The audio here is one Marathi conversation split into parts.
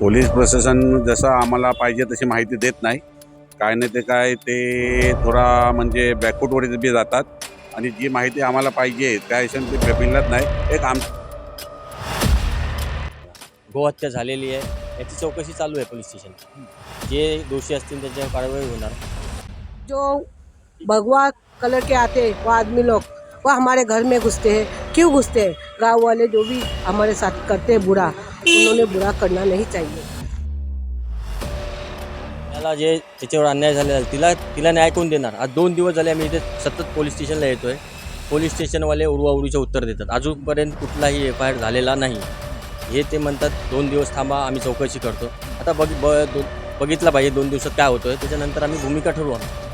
पोलीस प्रशासन जसं आम्हाला पाहिजे तशी माहिती देत नाही. काय नाही ते काय ते थोडा म्हणजे बॅकफूटवर बी जातात. आणि जी माहिती आम्हाला पाहिजे त्या हिशोबाने ते मिळत नाही. एक आम गोहत्या झालेली आहे. याची चौकशी चालू आहे पोलीस स्टेशन. जे दोषी असतील त्यांच्यावर कारवाई होणार. जो भगवा कलर के आते हैं वो आदमी लोग वो हमारे घर में घुसते हैं. क्यों घुसते हैं? गांव वाले जो भी हमारे साथ करते हैं बुरा उन्होंने बुरा करना नहीं चाहिए। त्याला जे त्याच्यावर अन्याय झालेला आहे, तिला तिला न्याय कोण देणार? आज दोन दिवस झाले आम्ही इथे सतत पोलीस स्टेशनला येतोय. पोलीस स्टेशनवाले उडवाउडीचे उत्तर देतात. अजूनपर्यंत कुठलाही एफ आय आर झालेला नाही. हे ते म्हणतात दोन दिवस थांबा आम्ही चौकशी करतो. आता बघ ब दो बघितलं पाहिजे दोन दिवसात काय होतोय. त्याच्यानंतर आम्ही भूमिका ठरवू आम्ही.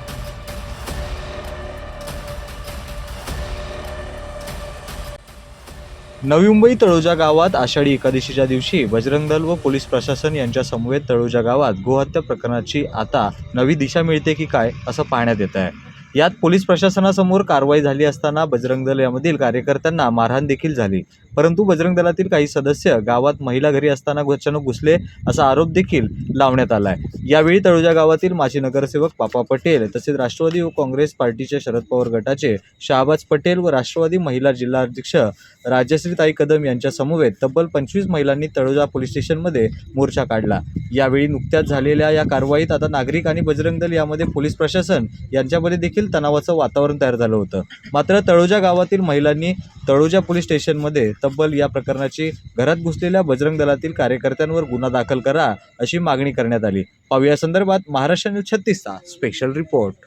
नवी मुंबई तळोजा गावात आषाढी एकादशीच्या दिवशी बजरंग दल व पोलीस प्रशासन यांच्या समवेत तळोजा गावात गोहत्या प्रकरणाची आता नवी दिशा मिळते की काय असं पाहण्यात येत आहे. यात पोलीस प्रशासनासमोर कारवाई झाली असताना बजरंग दल यामधील कार्यकर्त्यांना मारहाण देखील झाली. परंतु बजरंग दलातील काही सदस्य गावात महिला घरी असताना अचानक घुसले असा आरोप देखील लावण्यात आला आहे यावेळी तळोजा गावातील माजी नगरसेवक पापा पटेल तसेच राष्ट्रवादी व काँग्रेस पार्टीचे शरद पवार गटाचे शहाबाज पटेल व राष्ट्रवादी महिला जिल्हाध्यक्ष राजश्रीताई कदम यांच्या समवेत तब्बल पंचवीस महिलांनी तळोजा पोलीस स्टेशनमध्ये मोर्चा काढला. यावेळी नुकत्याच झालेल्या या कारवाईत आता नागरिक आणि बजरंग दल यामध्ये पोलीस प्रशासन यांच्यामध्ये देखील तणावाचं वातावरण तयार झालं होतं. मात्र तळोजा गावातील महिलांनी तळोजा पोलीस स्टेशनमध्ये तब्बल या प्रकरणाची घरात घुसलेल्या बजरंग दलातील कार्यकर्त्यांवर गुन्हा दाखल करा अशी मागणी करण्यात आली. पाहूया या संदर्भात महाराष्ट्र न्यूज छत्तीसचा स्पेशल रिपोर्ट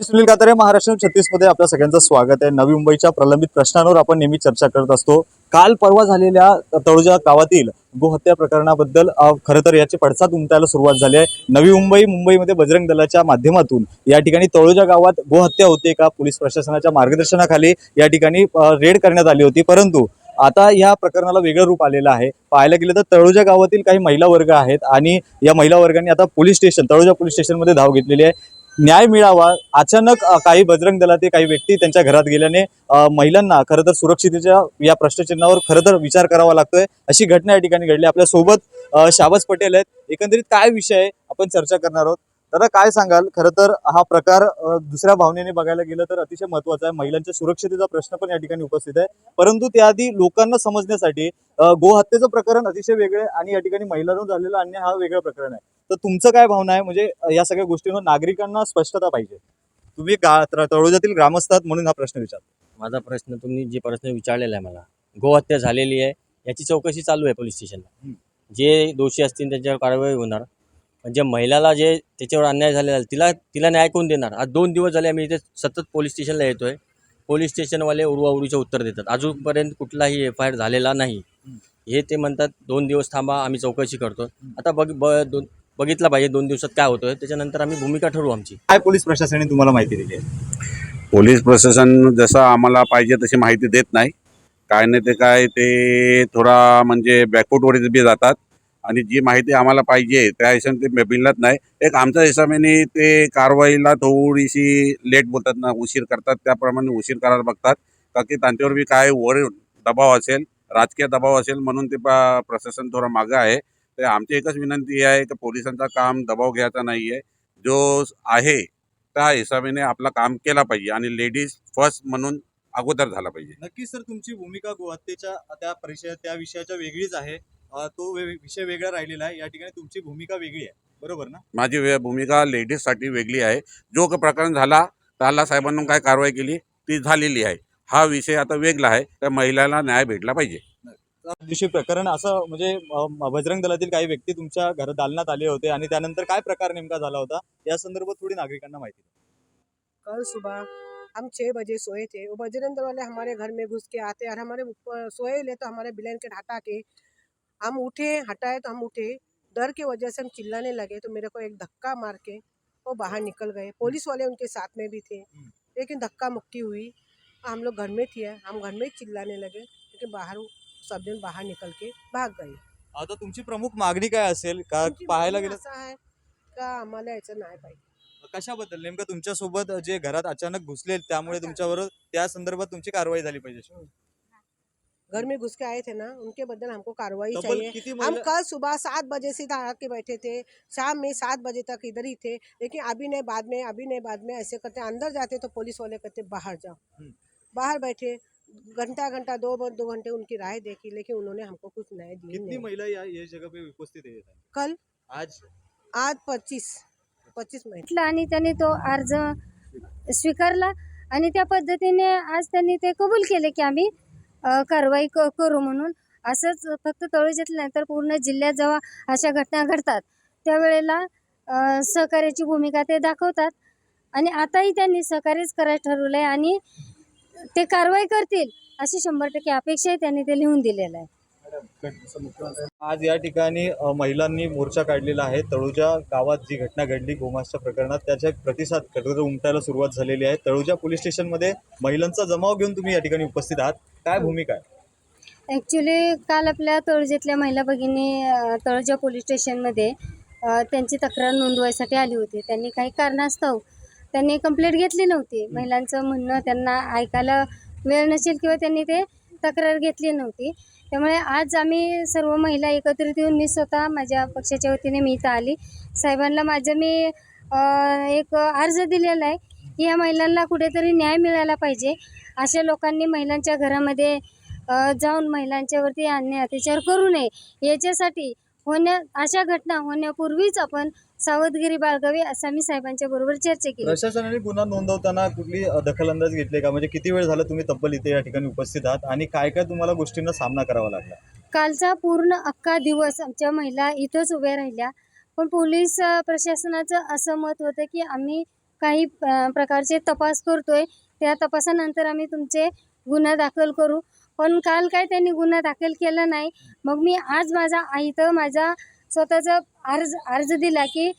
सुनील कातारे महाराष्ट्र छत्तीसमध्ये आपल्या सगळ्यांचं स्वागत आहे. नवी मुंबईच्या प्रलंबित प्रश्नांवर आपण नेहमी चर्चा करत असतो. काल परवा झालेल्या तळोजा गावातील गोहत्या प्रकरणाबद्दल खरं तर याची पडसाद उमटायला सुरुवात झाली आहे. नवी मुंबई मुंबईमध्ये बजरंग दलाच्या माध्यमातून या ठिकाणी तळोजा गावात गोहत्या होते. का पोलीस प्रशासनाच्या मार्गदर्शनाखाली या ठिकाणी रेड करण्यात आली होती. परंतु आता या प्रकरणाला वेगळं रूप आलेलं आहे. पाहायला गेलं तर तळोजा गावातील काही महिला वर्ग आहेत आणि या महिला वर्गाने आता पोलीस स्टेशन तळोजा पोलीस स्टेशनमध्ये धाव घेतलेली आहे. न्याय मिळावा. अचानक काही बजरंग दलातील काही व्यक्ती त्यांच्या घरात गेल्याने महिलांना खरं तर सुरक्षितेच्या या प्रश्नचिन्हावर खरं तर विचार करावा लागतोय. अशी घटना या ठिकाणी घडली. आपल्यासोबत शाबाज पटेल आहेत. एकंदरीत काय विषय आहे? आपण चर्चा करणार आहोत. दादा काय सांगाल? खरं तर हा प्रकार दुसऱ्या भावनेने बघायला गेलं तर अतिशय महत्त्वाचा आहे. महिलांच्या सुरक्षितेचा प्रश्न पण या ठिकाणी उपस्थित आहे. परंतु त्याआधी लोकांना समजण्यासाठी गोहत्येचं प्रकरण अतिशय वेगळं आहे आणि या ठिकाणी महिलांवर झालेला अन्याय हा वेगळं प्रकरण आहे. तर तुमचं काय भावना आहे? म्हणजे या सगळ्या गोष्टींवर नागरिकांना स्पष्टता पाहिजे. तुम्ही गा तळोजातील ग्रामस्थ आहात म्हणून हा प्रश्न विचार माझा प्रश्न तुम्ही जे प्रश्न विचारलेला आहे मला गोहत्या झालेली आहे याची चौकशी चालू आहे पोलीस स्टेशनला. जे दोषी असतील त्यांच्यावर कारवाई होणार. पण जे महिलाला जे त्याच्यावर अन्याय झालेला आहे तिला तिला न्याय कोण देणार? आज दोन दिवस झाले आम्ही इथे सतत पोलीस स्टेशनला येतोय. पोलीस स्टेशनवाले उडवाउडीचे उत्तर देतात. अजूनपर्यंत कुठलाही एफ आय आर झालेला नाही. हे ते म्हणतात दोन दिवस थांबा आम्ही चौकशी करतो आता बघ ब दोन बघितलं पाहिजे दोन दिवसात काय होतोय. त्याच्यानंतर आम्ही भूमिका ठरवू आमची. काय पोलीस प्रशासनाने तुम्हाला माहिती दिली आहे? पोलीस प्रशासन जसं आम्हाला पाहिजे तशी माहिती देत नाही. काय नाही ते काय ते थोडा म्हणजे बॅकफूटवर बी जातात. आणि जी माहिती आम्हाला पाहिजे त्या हिशोबाने ते मिळत नाही. एक आमच्या हिशोबाने ते कारवाईला थोडीशी लेट बोलतात ना उशीर करतात. त्याप्रमाणे उशीर करायला बघतात. का की त्यांच्यावर बी काय वर दबाव असेल राजकीय दबाव असेल म्हणून ते प- प्रशासन थोडं मागं आहे. तर आमची एकच विनंती आहे की पोलिसांचा काम दबाव घ्यायचा नाही आहे जो आहे त्या हिशोबाने आपलं काम केला पाहिजे आणि लेडीज फर्स्ट म्हणून अगोदर झाला पाहिजे. नक्कीच सर तुमची भूमिका गोहत्येच्या त्या परिचय त्या विषयाच्या वेगळीच आहे. तो वे- विषय वेगळा राहिलेला आहे. या ठिकाणी तुमची भूमिका वेगळी आहे. बरोबर ना? माझी भूमिका लेडीजसाठी वेगळी आहे. जो क- प्रकरण झाला त्याला साहेबांनी काय कारवाई केली ती झालेली आहे. हा विषय आता वेगळा आहे. त्या महिलाला न्याय भेटला पाहिजे. दिवशी प्रकरण असं म्हणजे बजरंग दलातील काही व्यक्ती तुमच्या घर दालनात आले होते आणि त्यानंतर काय प्रकार नेमका झाला होता? या संदर्भात थोडी नागरिकांना माहिती. कल सुबह हम छः बजे सोए थे। वो बजरंग दल वाले हमारे घर में घुस के आते और हमारे ऊपर सोए ले तो हमारे ब्लैंकेट हटा के हम उठे हटाए तो हम उठे। डर की वजह से हम चिल्लाने लगे तो मेरे को एक धक्का मार के वो बाहर निकल गए। पुलिस वाले उनके साथ में भी थे। लेकिन धक्का मुक्की हुई। हम लोग घर में थे हम घर में ही चिल्लाने लगे लेकिन बाहर सब दिन बाहर निकल के भाग गए। आता तुमची प्रमुख मागणी काय असेल? का आमची पाहायला मागणी गेलं असं आहे का आम्हाला याचं नाही पाहिजे? कशाबद्दल? नेमकं तुमच्यासोबत जे घरात अचानक घुसले त्यामुळे त्या संदर्भात तुमची कारवाई झाली पाहिजे. घर में घुस के आए थे ना उनके बदल हमको कार्रवाई तब्बल चाहिए। किती हम महिला कल सुबह सात बजे से इधर आके बैठे थे शाम में सात बजे तक इधर ही थे लेकिन अभी नहीं बाद में अभी नहीं बाद में ऐसे करते अंदर जाते तो पुलिस वाले कहते बाहर जाओ। हम्म। बाहर बैठे घंटा घंटा दो दो घंटे उनकी राय देखी लेकिन उन्होंने हमको कुछ न्याय दी कितनी नहीं। महिला या ये जगह पे उपस्थित कल? आज? आज पच्चीस पच्चीस महीने घेतला आणि त्यांनी तो अर्ज स्वीकारला आणि त्या पद्धतीने आज त्यांनी ते कबूल केले की आम्ही अ, कारवाई क करू म्हणून. असंच फक्त तळोजातल्या नाही तर पूर्ण जिल्ह्यात जेव्हा अशा घटना घडतात त्यावेळेला अ, सहकार्याची भूमिका ते दाखवतात. आणि आताही त्यांनी सहकार्यच करायचं ठरवलं आहे आणि ते कारवाई करतील अशी शंभर टक्के अपेक्षाही त्यांनी ते लिहून दिलेलं आहे. आज या ठिकाणी महिलांनी मोर्चा काढलेला आहे. तळोजा गावात जी घटना घडली गोमांसच्या प्रकरणात त्याचा एक प्रतिसाद कडकड उमटायला सुरुवात झालेली आहे. तळोजा पोलीस स्टेशनमध्ये महिलांचा जमाव घेऊन तुम्ही या ठिकाणी उपस्थित आहात. काय भूमिका आहे? ॲक्च्युली काल आपल्या तळोजातल्या महिला भगिनी तळोजा पोलीस स्टेशनमध्ये त्यांची तक्रार नोंदवायसाठी आली होती. त्यांनी काही कारणास्तव त्यांनी कंप्लेंट घेतली नव्हती. महिलांचं म्हणणं त्यांना ऐकायला वेळ नसेल किंवा त्यांनी ते तक्रार घेतली नव्हती. त्यामुळे आज आम्ही सर्व महिला एकत्रित येऊन मी स्वतः माझ्या पक्षाच्या वतीने मी इथं आली. साहेबांना माझं मी एक अर्ज दिलेला आहे की या महिलांना कुठेतरी न्याय मिळाला पाहिजे. अशा लोकांनी महिलांच्या घरामध्ये जाऊन महिलांच्यावरती अन्याय अत्याचार करू नये. याच्यासाठी होण्या अशा घटना होण्यापूर्वीच आपण सावधगिरी बाळगावी असं मी साहेबांच्या बरोबर चर्चा केली. प्रशासनाने गुन्हा नोंदवताना कुठली दखलंदाज घेतली का? म्हणजे किती वेळ झाला तुम्ही तब्बल इथे या ठिकाणी उपस्थित आहात? आणि काय काय तुम्हाला गोष्टींना सामना करावा लागला? कालचा पूर्ण अख्खा दिवस आमच्या महिला इथंच उभ्या राहिल्या. पण पोलीस प्रशासनाचं असं मत होतं की आम्ही काही प्रकारचे तपास करतोय. त्या तपासानंतर आम्ही तुमचे गुन्हा दाखल करू. पण काल काय त्यांनी गुन्हा दाखल केला नाही? मग मी आज माझा इथं माझा स्वतःचा अर्ज अर्ज दिला की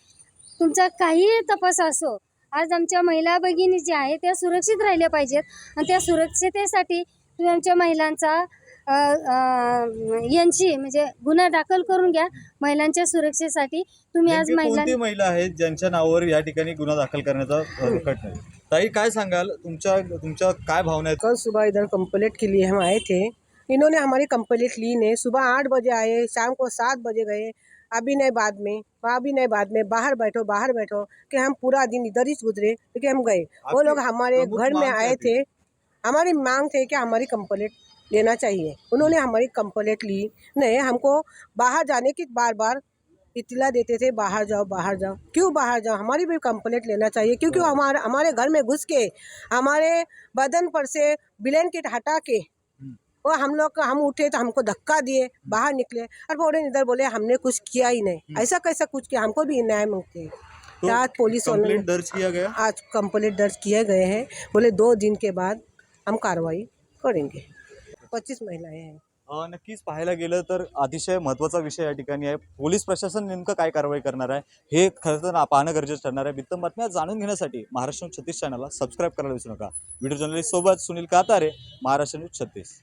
तुमचा काहीही तपास असो आज आमच्या महिला भगिनी ज्या आहेत त्या सुरक्षित राहिल्या पाहिजेत. आणि त्या सुरक्षितेसाठी तुम्ही आमच्या महिलांचा यांची म्हणजे गुन्हा दाखल करून घ्या. महिलांच्या सुरक्षेसाठी तुम्ही आज महिलां कोणती महिला आहेत ज्यांच्या नावावर या ठिकाणी गुन्हा दाखल करण्याचा अ, कट नाही? ताई काय सांगाल? तुमच्या तुमच्या काय भावना आहेत? कल सुबह इधर कंप्लेंट के लिए हम आए थे। इन्होंने हमारी कंप्लेंट ली नहीं सुबह आठ बजे आए शाम को सात बजे गए। अभी नहीं बाद में अभी नहीं बाद में बाहर बैठो बाहर बैठो कि हम पूरा दिन इधर ही गुजरे क्योंकि हम गए। वो लोग हमारे घर में आए थे? हमारी मांग थे कि हमारी कंप्लेट लेना चाहिए। उन्होंने हमारी कंप्लेट ली। नहीं हमको बाहर जाने की बार बार इतला देते थे बाहर जाओ बाहर जाओ। क्यों बाहर जाओ? हमारी भी कंप्लेंट लेना चाहिए क्योंकि वो हमारे हमारे घर में घुस के हमारे बदन पर से ब्लैंकेट हटा के और हम लोग हम उठे तो हमको धक्का दिए बाहर निकले और फौरन इधर बोले हमने कुछ किया ही नहीं। ऐसा कैसा कुछ किया? हमको भी न्याय मांगते हैं। तो आज पुलिस वालों दर्ज किया गया? आज कंप्लेंट दर्ज किए गए हैं। बोले दो दिन के बाद हम कार्रवाई करेंगे। पच्चीस महिलाएं हैं। नक्कीच पाहायला गेलं तर अतिशय महत्त्वाचा विषय या ठिकाणी आहे. पोलीस प्रशासन नेमकं काय कारवाई करणार आहे? हे खरं तर पाहणं गरजेचं ठरणार आहे. बित्तम बातम्या जाणून घेण्यासाठी महाराष्ट्र न्यूज छत्तीस चॅनलला सबस्क्राईब करायला विसरू नका. व्हिडिओ जर्नलिस्ट सोबत सुनील कातारे महाराष्ट्र न्यूज छत्तीस.